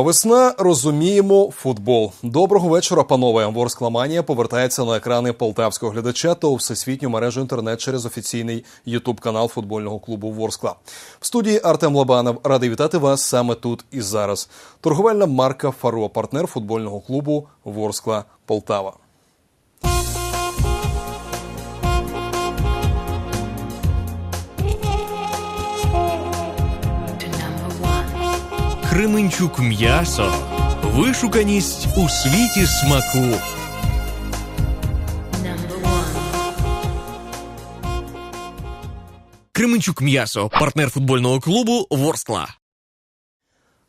Говоримо весна, розуміємо футбол. Доброго вечора, панове. Ворскламанія повертається на екрани полтавського глядача та у всесвітню мережу інтернет через офіційний ютуб канал футбольного клубу Ворскла. В студії Артем Лобанов радий вітати вас саме тут і зараз. Торговельна марка Фаро, партнер футбольного клубу Ворскла Полтава. Кременчук м'ясо. Вишуканість у світі смаку. Кременчук м'ясо. Партнер футбольного клубу Ворскла.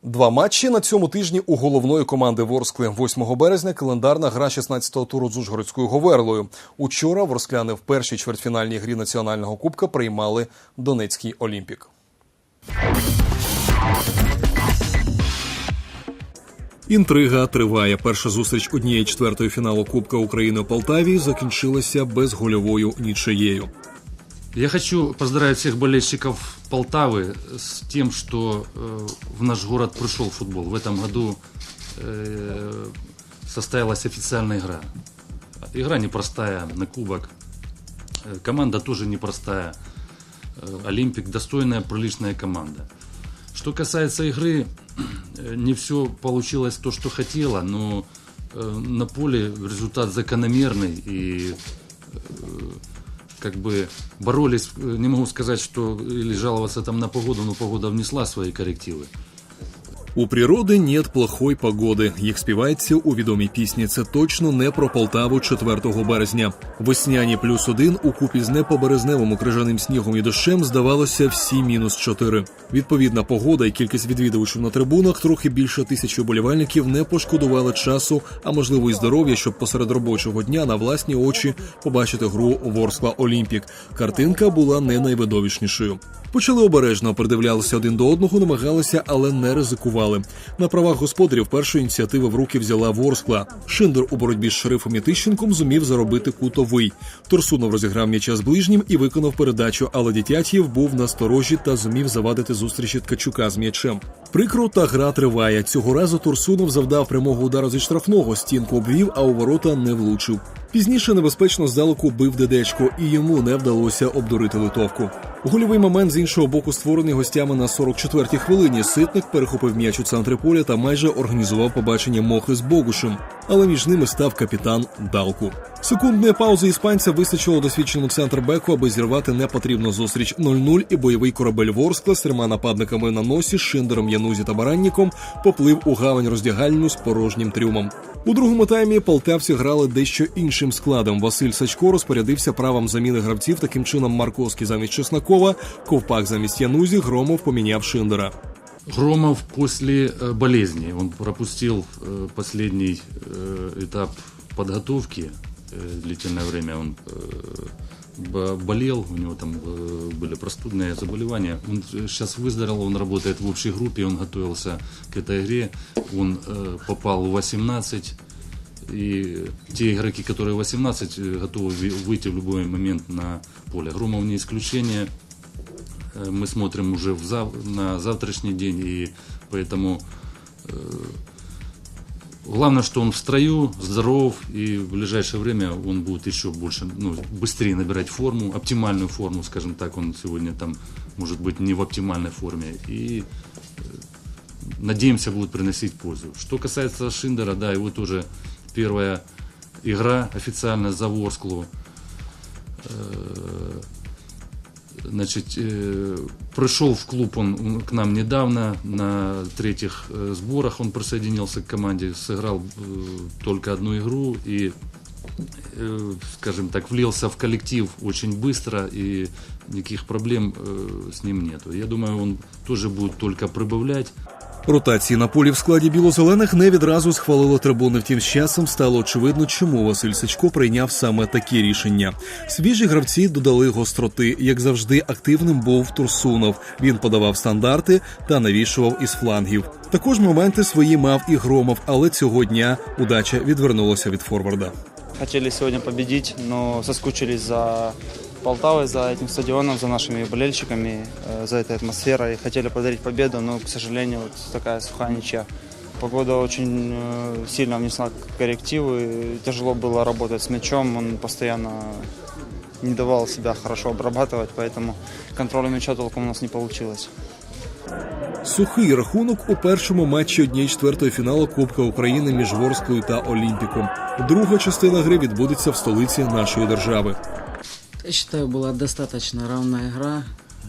Два матчі на цьому тижні у головної команди Ворскли. 8 березня календарна гра 16-го туру з Ужгородською Говерлою. Учора ворскляни в першій чвертьфінальній грі національного кубка приймали Донецький Олімпік. Інтрига триває. Перша зустріч однієї четвертої фіналу Кубка України у Полтаві закінчилася безгольовою нічиєю. Я хочу поздравить всех болельщиков Полтавы с тем, что э, в наш город пришел футбол. В этом году э, состоялась официальная игра. Игра непростая на кубок. Э, команда тоже непростая. Э, Олимпик достойная, приличная команда. Что касается игры, э, не все получилось то, что хотела, но э, на поле результат закономерный и как бы боролись, э, не могу сказать, что или жаловаться там на погоду, но погода внесла свои коррективы. У природи нет плохой погоди. Їх співається у відомій пісні. Це точно не про Полтаву 4 березня. Весняні плюс один у купі з непоберезневим крижаним снігом і дощем здавалося всі мінус чотири. Відповідна погода і кількість відвідувачів на трибунах трохи більше тисячі болівальників не пошкодували часу, а можливо і здоров'я, щоб посеред робочого дня на власні очі побачити гру Ворскла Олімпік. Картинка була не найвидовищнішою. Почали обережно, придивлялися один до одного, намагалися, але не ризикували. На правах господарів першої ініціативи в руки взяла Ворскла. Шиндер у боротьбі з шерифом і Тищенком зумів заробити кутовий. Турсунов розіграв м'яча з ближнім і виконав передачу, але Дітятєв був насторожі та зумів завадити зустрічі Ткачука з м'ячем. Прикро та гра триває. Цього разу Турсунов завдав прямого удару зі штрафного, стінку обвів, а у ворота не влучив. Пізніше небезпечно здалеку бив дедечко, і йому не вдалося обдурити литовку. Гольовий момент з іншого боку створений гостями на 44-й хвилині. Ситник перехопив м'яч у центрі поля та майже організував побачення Мохи з Богушем. Але між ними став капітан Далку. Секундної паузи іспанця вистачило досвідченому центрбеку, аби зірвати непотрібну зустріч 0-0 і бойовий корабель Ворскла з трьома нападниками на носі Шиндером, Янузі та Баранніком поплив у гавань роздягальню з порожнім трюмом. У другому таймі полтавці грали дещо іншим складом. Василь Сачко розпорядився правом заміни гравців. Таким чином Марковський замість Чеснокова, Ковпак замість Янузі, Громов поміняв Шиндера. Громов после э, болезни, он пропустил э, последний э, этап подготовки, э, длительное время он э, бо- болел, у него там э, были простудные заболевания. Он сейчас выздоровел, он работает в общей группе, он готовился к этой игре, он э, попал в 18, и те игроки, которые 18, э, готовы ви- выйти в любой момент на поле. Громов не исключение. Э, Мы смотрим уже в зав- на завтрашний день, и поэтому э, главное, что он в строю, здоров, и в ближайшее время он будет еще больше, ну, быстрее набирать форму, оптимальную форму, скажем так, он сегодня там может быть не в оптимальной форме, и э, надеемся, будет приносить пользу. Что касается Шиндера, да, его тоже первая игра официально за Ворсклу. Э, Значит, э, пришел в клуб он м, к нам недавно, на третьих э, сборах он присоединился к команде, сыграл э, только одну игру и, э, скажем так, влился в коллектив очень быстро и никаких проблем э, с ним нету. Я думаю, он тоже будет только прибавлять. Ротації на полі в складі білозелених не відразу схвалили трибуни. Втім, з часом стало очевидно, чому Василь Сичко прийняв саме такі рішення. Свіжі гравці додали гостроти. Як завжди, активним був Турсунов. Він подавав стандарти та навішував із флангів. Також моменти свої мав і громов, але цього дня удача відвернулася від форварда. Хотели сегодня победить, но соскучились за Полтавой, за этим стадионом, за нашими болельщиками, э, за этой атмосферой. Хотели подарить победу, но, к сожалению, вот такая сухая ничья Погода очень э, сильно внесла коррективы. Тяжело было работать с мячом. Он постоянно не давал себя хорошо обрабатывать, поэтому контроля мяча толком у нас не получилось. Сухий рахунок у першому матчі однієї четвертої фіналу Кубка України між Ворсклою та Олімпіком. Друга частина гри відбудеться в столиці нашої держави. Я считаю, была достаточно равная игра.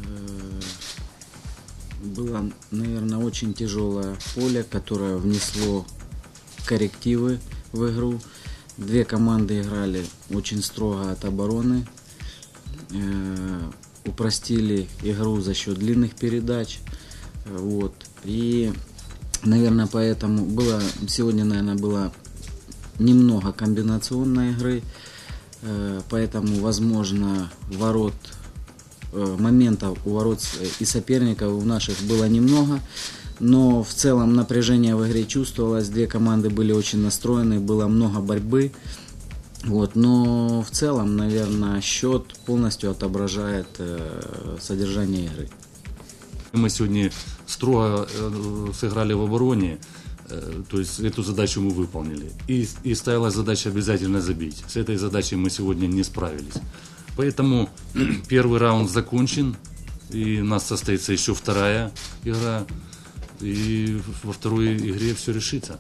Э, Было, наверное, очень тяжелое поле, которое внесло коррективы в игру. Две команды играли очень строго от обороны. Э, Упростили игру за счет длинных передач. Э, Вот. И, наверное, поэтому было сегодня, наверное, было немного комбинационной игры. Э, Поэтому, возможно, ворот э, моментов у ворот с- и соперников у наших было немного. Но в целом напряжение в игре чувствовалось. Две команды были очень настроены, было много борьбы. Вот, но в целом, наверное, счет полностью отображает э, содержание игры. Мы сегодня строго э, сыграли в обороне, э, то есть эту задачу мы выполнили. И, и ставилась задача обязательно забить. С этой задачей мы сегодня не справились. Поэтому первый раунд закончен, и у нас состоится еще вторая игра. И во второй игре все решится.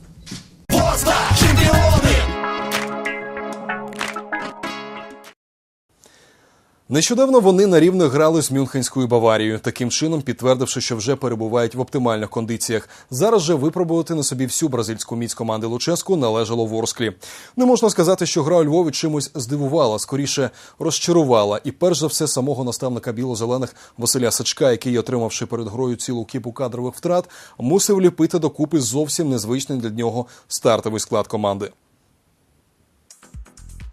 Нещодавно вони на рівних грали з Мюнхенською Баварією, таким чином підтвердивши, що вже перебувають в оптимальних кондиціях. Зараз же випробувати на собі всю бразильську міць команди Луческу належало Ворсклі. Не можна сказати, що гра у Львові чимось здивувала, скоріше розчарувала. І перш за все самого наставника біло-зелених Василя Сачка, який, отримавши перед грою цілу кіпу кадрових втрат, мусив ліпити докупи зовсім незвичний для нього стартовий склад команди.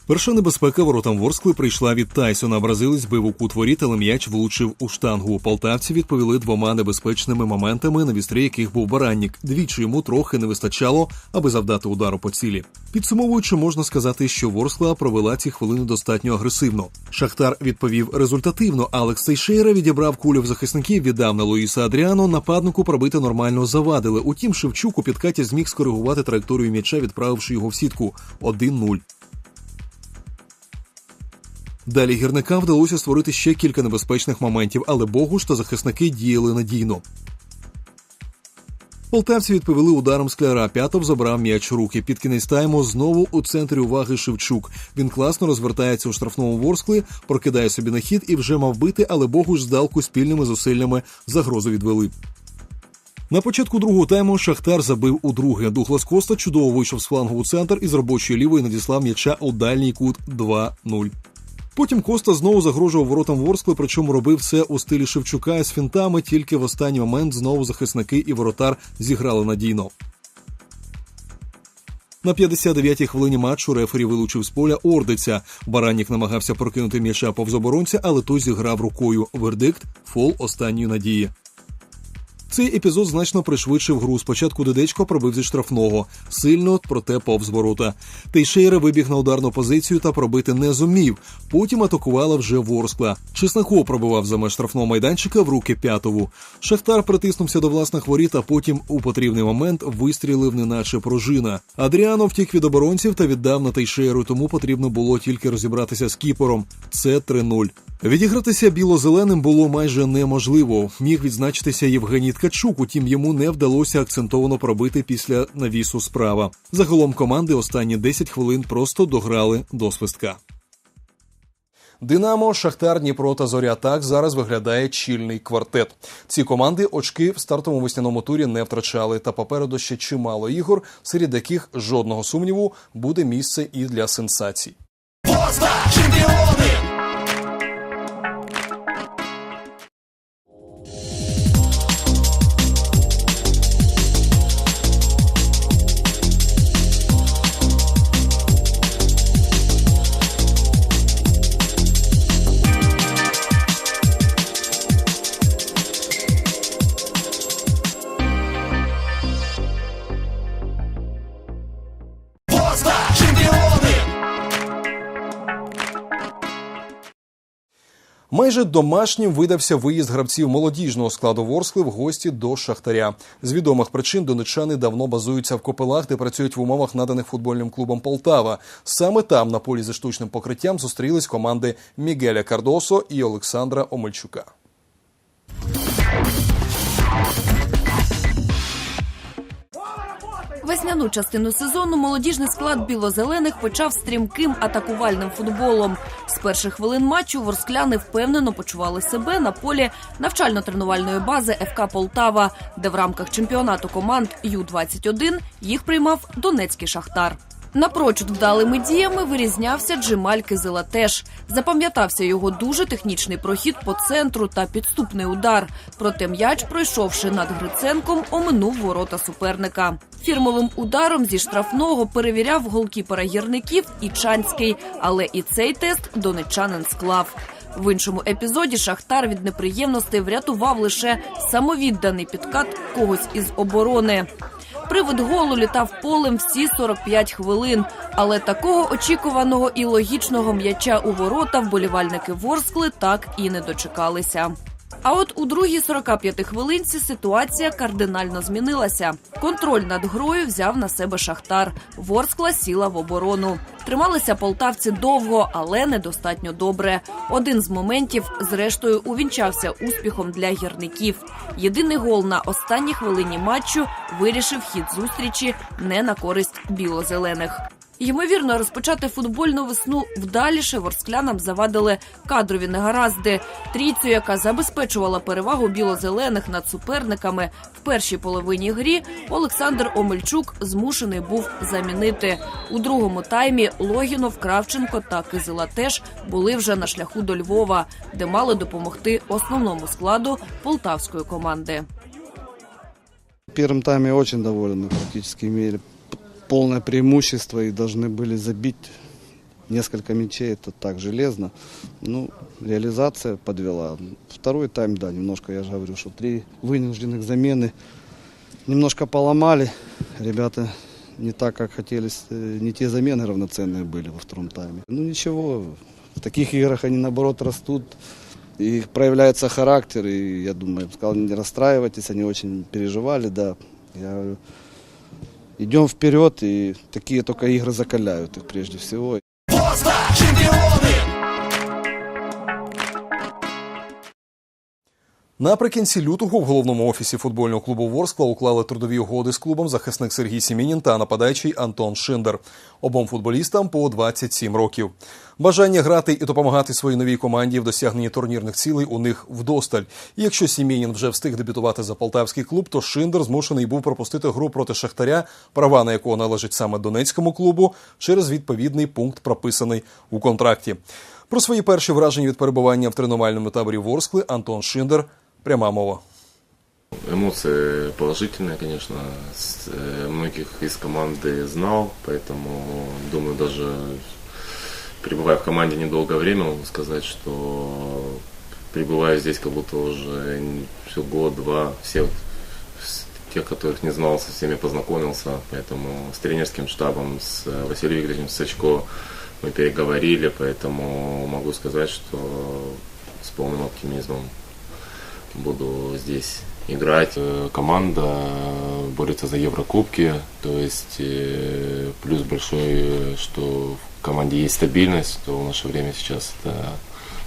Перша небезпека воротам Ворскли прийшла від Тайсона. Бразилець бив у кут але м'яч влучив у штангу. Полтавці відповіли двома небезпечними моментами, на вістрі яких був бараннік. Двічі йому трохи не вистачало, аби завдати удару по цілі. Підсумовуючи, можна сказати, що Ворскла провела ці хвилини достатньо агресивно. Шахтар відповів результативно. Алекс Тейшейра відібрав кулю в захисників, віддав на Луїса Адріано. Нападнику пробити нормально завадили. Утім, Шевчук у підкаті зміг скоригувати траєкторію м'яча, відправивши його в сітку 1-0. Далі гірникам вдалося створити ще кілька небезпечних моментів, але Богуш та захисники діяли надійно. Полтавці відповіли ударом скляра. П'ятов забрав м'яч руки. Під кінець тайму знову у центрі уваги Шевчук. Він класно розвертається у штрафному ворскли, прокидає собі на хід і вже мав бити, але Богуш здалку спільними зусиллями загрозу відвели. На початку другого тайму Шахтар забив у друге. Дуглас Коста чудово вийшов з флангу у центр і з робочої лівої надіслав м'яча у дальній кут 2-0. Потім Коста знову загрожував воротам Ворскли, причому робив це у стилі Шевчука з фінтами, тільки в останній момент знову захисники і воротар зіграли надійно. На 59-й хвилині матчу рефері вилучив з поля Ордиця. Баранік намагався прокинути м'яча повз оборонця, але той зіграв рукою. Вердикт фол останньої надії. Цей епізод значно пришвидшив гру. Спочатку Дедечко пробив зі штрафного, сильно, проте повз ворота. Тейшейра вибіг на ударну позицію та пробити не зумів. Потім атакувала вже Ворскла. Чесноков пробивав за меж штрафного майданчика в руки п'ятову. Шахтар притиснувся до власних воріт, а потім у потрібний момент вистрілив, неначе пружина. Адріано втік від оборонців та віддав на Тейшейру, тому потрібно було тільки розібратися з кіпором. Це 3-0. Відігратися біло-зеленим було майже неможливо. Міг відзначитися Євгеній Ткачук, утім йому не вдалося акцентовано пробити після навісу справа. Загалом команди останні 10 хвилин просто дограли до свистка. Динамо, Шахтар, Дніпро та Зоря так зараз виглядає чільний квартет. Ці команди очки в стартовому весняному турі не втрачали, та попереду ще чимало ігор, серед яких жодного сумніву буде місце і для сенсацій. Майже домашнім видався виїзд гравців молодіжного складу Ворскли в гості до Шахтаря. З відомих причин донечани давно базуються в Копилах, де працюють в умовах наданих футбольним клубом Полтава. Саме там, на полі зі штучним покриттям, зустрілись команди Мігеля Кардосо і Олександра Омельчука. Весняну частину сезону молодіжний склад білозелених почав стрімким атакувальним футболом. З перших хвилин матчу ворскляни впевнено почували себе на полі навчально-тренувальної бази ФК Полтава, де в рамках чемпіонату команд Ю-21 їх приймав Донецький шахтар. Напрочуд вдалими діями вирізнявся Джемаль Кизилатеш. Запам'ятався його дуже технічний прохід по центру та підступний удар. Проте м'яч, пройшовши над Гриценком, оминув ворота суперника. Фірмовим ударом зі штрафного перевіряв голкіпера гірників і Чанський, але і цей тест донечанин склав. В іншому епізоді Шахтар від неприємностей врятував лише самовідданий підкат когось із оборони. Привид голу літав полем всі 45 хвилин, але такого очікуваного і логічного м'яча у ворота вболівальники Ворскли так і не дочекалися. А от у другій 45 хвилинці ситуація кардинально змінилася. Контроль над грою взяв на себе Шахтар. Ворскла сіла в оборону. Трималися полтавці довго, але недостатньо добре. Один з моментів, зрештою, увінчався успіхом для гірників. Єдиний гол на останній хвилині матчу вирішив хід зустрічі не на користь білозелених. Ймовірно, розпочати футбольну весну вдаліше ворсклянам завадили кадрові негаразди. Трійцю, яка забезпечувала перевагу білозелених над суперниками в першій половині грі, Олександр Омельчук змушений був замінити. У другому таймі Логінов, Кравченко та Кизила теж були вже на шляху до Львова, де мали допомогти основному складу полтавської команди. В первом тайме очень довольны, практически имели полное преимущество и должны были забить несколько мячей, это так железно. Ну, реализация подвела. Второй тайм, да, немножко, я же говорю, что три вынужденных замены немножко поломали. Ребята не так, как хотелось, э, не те замены равноценные были во втором тайме. Ну ничего, в таких играх они наоборот растут, и проявляется характер, и я думаю, я бы сказал, не расстраивайтесь, они очень переживали, да. Я говорю, идем вперед, и такие только игры закаляют их прежде всего. Наприкінці лютого в головному офісі футбольного клубу Ворскла уклали трудові угоди з клубом захисник Сергій Сімінін та нападаючий Антон Шиндер. Обом футболістам по 27 років. Бажання грати і допомагати своїй новій команді в досягненні турнірних цілей у них вдосталь. І якщо Сімінін вже встиг дебютувати за полтавський клуб, то Шиндер змушений був пропустити гру проти Шахтаря, права на якого належать саме донецькому клубу, через відповідний пункт, прописаний у контракті. Про свої перші враження від перебування в тренувальному таборі Ворскли Антон Шиндер. Пряма мова. Эмоции положительные, конечно. Э, Многих из команды знал, поэтому, думаю, даже пребывая в команде недолгое время, могу сказать, что пребываю здесь как будто уже все год-два. Всех тех, которых не знал, со всеми познакомился. Поэтому с тренерским штабом, с э, Василием Игоревичем Сачко мы переговорили, поэтому могу сказать, что с полным оптимизмом буду здесь играть. Э, Команда борется за Еврокубки, то есть э, плюс большой, э, что в команде есть стабильность, то в наше время сейчас это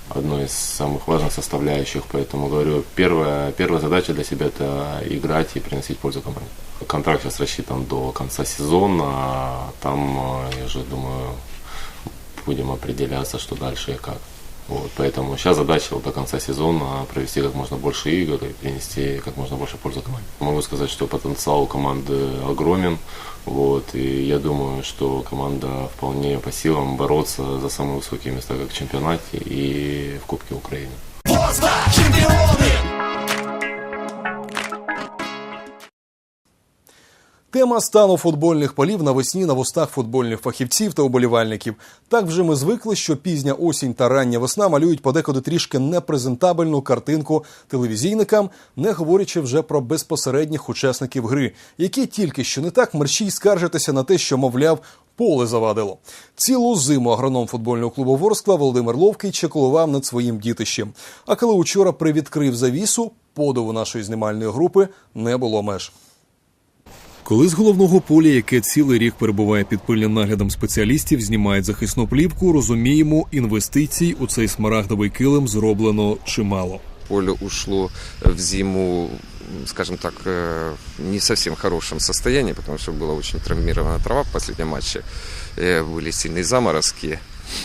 одно из самых важных составляющих, поэтому говорю, первая, первая задача для себя это играть и приносить пользу команде. Контракт сейчас рассчитан до конца сезона, а там, э, я уже думаю, будем определяться, что дальше и как. Вот, поэтому сейчас задача вот до конца сезона провести как можно больше игр и принести как можно больше пользы команде. Могу сказать, что потенциал у команды огромен. Вот, и я думаю, что команда вполне по силам бороться за самые высокие места как в чемпионате и в Кубке Украины. Тема стану футбольних полів навесні на вустах футбольних фахівців та уболівальників. Так вже ми звикли, що пізня осінь та рання весна малюють подекуди трішки непрезентабельну картинку телевізійникам, не говорячи вже про безпосередніх учасників гри, які тільки що не так мерщій скаржитися на те, що мовляв Поле завадило. Цілу зиму агроном футбольного клубу Ворскла Володимир Ловкий чекулував над своїм дітищем. А коли учора привідкрив завісу, подиву нашої знімальної групи не було меж. Коли з головного поля, яке цілий рік перебуває під пильним наглядом спеціалістів, знімають захисну плівку, розуміємо, інвестицій у цей смарагдовий килим зроблено чимало. поле ушло в зиму, скажем так, э, не в совсем хорошем состоянии, потому что была очень травмирована трава в последнем матче, Э, были сильные заморозки,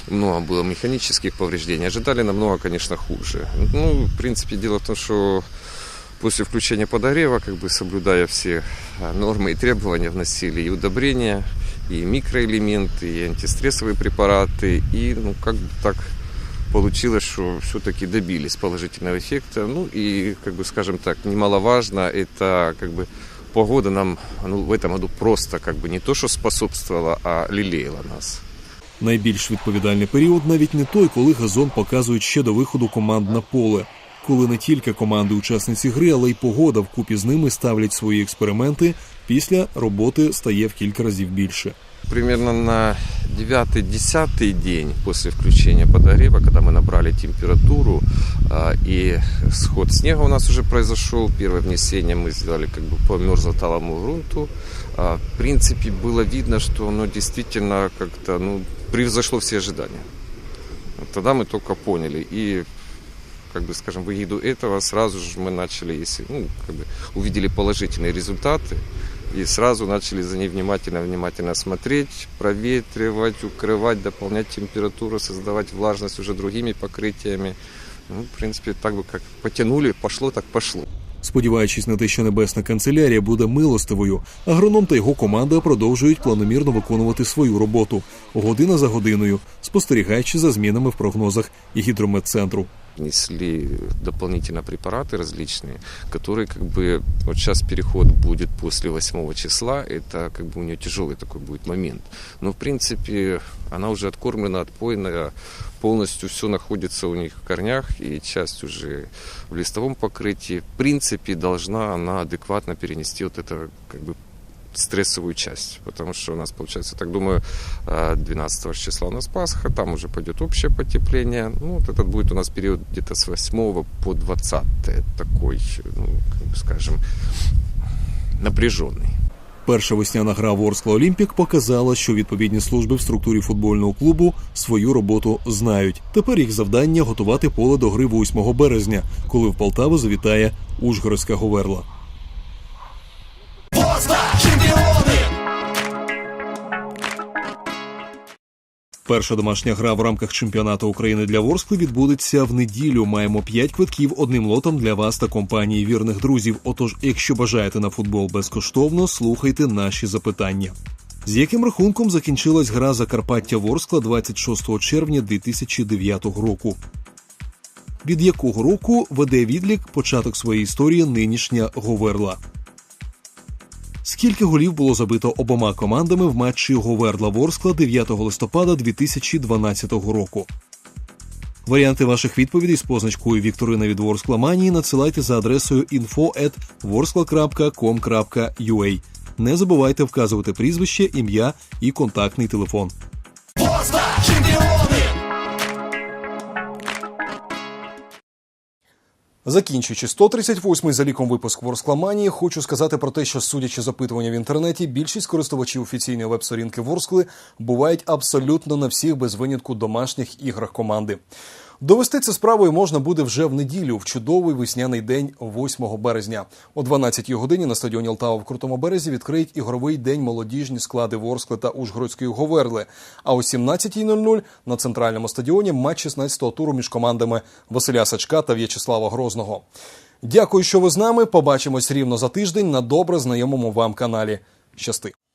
много было механических повреждений. Ожидали намного, конечно, хуже. Ну, в принципе, дело в том, что после включения подогрева, как бы соблюдая все а, нормы и требования, вносили и удобрения, и микроэлементы, и антистрессовые препараты, и, ну, как бы так получилось, что все-таки добились положительного эффекта. Ну и, как бы, скажем так, немаловажно, это как бы погода нам ну, в этом году просто как бы не то, что способствовала, а лелеяла нас. Найбільш відповідальний період навіть не той, коли газон показують ще до виходу команд на поле. Коли не тільки команди учасниці гри, але й погода вкупі з ними ставлять свої експерименти. Після роботи стає в кілька разів більше. Примерно на 9-10 день после включения подогрева, когда мы набрали температуру а, и сход снега у нас уже произошел, первое внесение мы сделали как бы по мерзлоталому грунту, а, в принципе было видно, что оно действительно как-то ну, превзошло все ожидания. Вот Тогда мы только поняли и как бы, скажем, в эгиду этого сразу же мы начали, если, ну, как бы увидели положительные результаты, и сразу начали за ней внимательно, внимательно смотреть, проветривать, укрывать, дополнять температуру, создавать влажность уже другими покрытиями. Ну, в принципе, так бы как потянули, пошло, так пошло. Сподіваючись на те, що небесна канцелярія буде милостивою, агроном та його команда продовжують планомірно виконувати свою роботу година за годиною, спостерігаючи за змінами в прогнозах і гідрометцентру. Внесли дополнительно препараты различные, которые как бы вот сейчас переход будет после 8 числа, это как бы у нее тяжелый такой будет момент. Но в принципе она уже откормлена, отпоена, полностью все находится у них в корнях и часть уже в листовом покрытии. В принципе должна она адекватно перенести вот это как бы стрессовую часть, потому что у нас получается, так думаю, э, 12 числа у нас Пасха, там уже пойдет общее потепление, ну, вот этот будет у нас период где-то с 8 по 20 такой, ну, как бы скажем, напряженный. Перша весняна гра Ворскла Олімпік показала, що відповідні служби в структурі футбольного клубу свою роботу знають. Тепер їх завдання готувати поле до гри 8 березня, коли в Полтаву завітає Ужгородська Говерла. Перша домашня гра в рамках чемпіонату України для Ворскли відбудеться в неділю. Маємо 5 квитків одним лотом для вас та компанії вірних друзів. Отож, якщо бажаєте на футбол безкоштовно, слухайте наші запитання. З яким рахунком закінчилась гра Закарпаття Ворскла 26 червня 2009 року? Від якого року веде відлік початок своєї історії нинішня Говерла? Скільки голів було забито обома командами в матчі Говерла Ворскла 9 листопада 2012 року? Варіанти ваших відповідей з позначкою Вікторина від Ворскла Манії надсилайте за адресою info.vorskla.com.ua. Не забувайте вказувати прізвище, ім'я і контактний телефон. Закінчуючи 138-й за ліком випуск Ворскламанії, хочу сказати про те, що судячи з опитування в інтернеті, більшість користувачів офіційної веб-сторінки Ворскли бувають абсолютно на всіх без винятку домашніх іграх команди. Довести це справою можна буде вже в неділю, в чудовий весняний день 8 березня. О 12-й годині на стадіоні Алтава в Крутому березі відкриють ігровий день молодіжні склади Ворскли та Ужгородської Говерли. А о 17.00 на центральному стадіоні матч 16-го туру між командами Василя Сачка та В'ячеслава Грозного. Дякую, що ви з нами. Побачимось рівно за тиждень на добре знайомому вам каналі. Щасти.